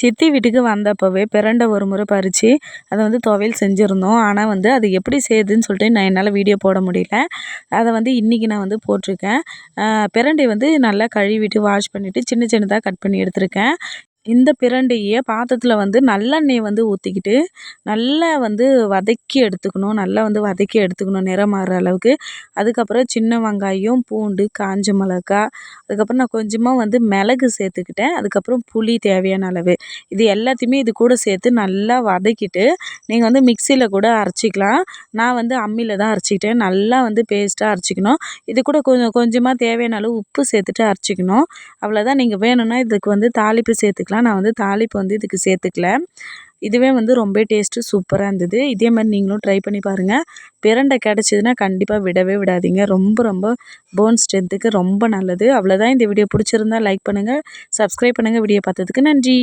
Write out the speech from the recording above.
சித்தி வீட்டுக்கு வந்தப்போவே பிரண்டை ஒரு முறை பறித்து அதை வந்து துவையல் செஞ்சுருந்தோம். ஆனால் வந்து அது எப்படி செய்யுதுன்னு சொல்லிட்டு நான் என்னால் வீடியோ போட முடியல. அதை வந்து இன்றைக்கி நான் வந்து போட்டிருக்கேன். பிரண்டை வந்து நல்லா கழுவிட்டு வாஷ் பண்ணிவிட்டு சின்ன சின்னதாக கட் பண்ணி எடுத்திருக்கேன். இந்த பிரண்டையை பாத்திரத்தில் வந்து நல்லெண்ணெயை வந்து ஊற்றிக்கிட்டு நல்லா வந்து வதக்கி எடுத்துக்கணும். நல்லா வந்து வதக்கி எடுத்துக்கணும் நிறம் மாறுற அளவுக்கு. அதுக்கப்புறம் சின்ன வெங்காயம் பூண்டு காஞ்ச மிளகா அதுக்கப்புறம் நான் கொஞ்சமாக வந்து மிளகு சேர்த்துக்கிட்டேன். அதுக்கப்புறம் புளி தேவையான அளவு. இது எல்லாத்தையுமே இது கூட சேர்த்து நல்லா வதக்கிட்டு நீங்கள் வந்து மிக்சியில் கூட அரைச்சிக்கலாம். நான் வந்து அம்மியில் தான் அரைச்சிக்கிட்டேன். நல்லா வந்து பேஸ்ட்டாக அரைச்சிக்கணும். இது கூட கொஞ்சம் கொஞ்சமாக தேவையான அளவு உப்பு சேர்த்துட்டு அரைச்சிக்கணும். அவ்வளோதான் நீங்கள் வேணும்னா இதுக்கு வந்து தாளிப்பு சேர்த்துக்கலாம். நான் வந்து தாளிப்பு வந்து இதுக்கு சேர்த்துக்கல. இதுவே வந்து ரொம்ப டேஸ்ட்டு சூப்பராக இருந்தது. இதே மாதிரி நீங்களும் ட்ரை பண்ணி பாருங்கள் பிரண்டை கிடச்சிதுன்னா கண்டிப்பாக விடவே விடாதீங்க. ரொம்ப ரொம்ப போன் ஸ்ட்ரென்த்துக்கு ரொம்ப நல்லது. அவ்வளோதான் இந்த வீடியோ பிடிச்சிருந்தா லைக் பண்ணுங்கள் சப்ஸ்கிரைப் பண்ணுங்கள் வீடியோ பார்த்ததுக்கு நன்றி.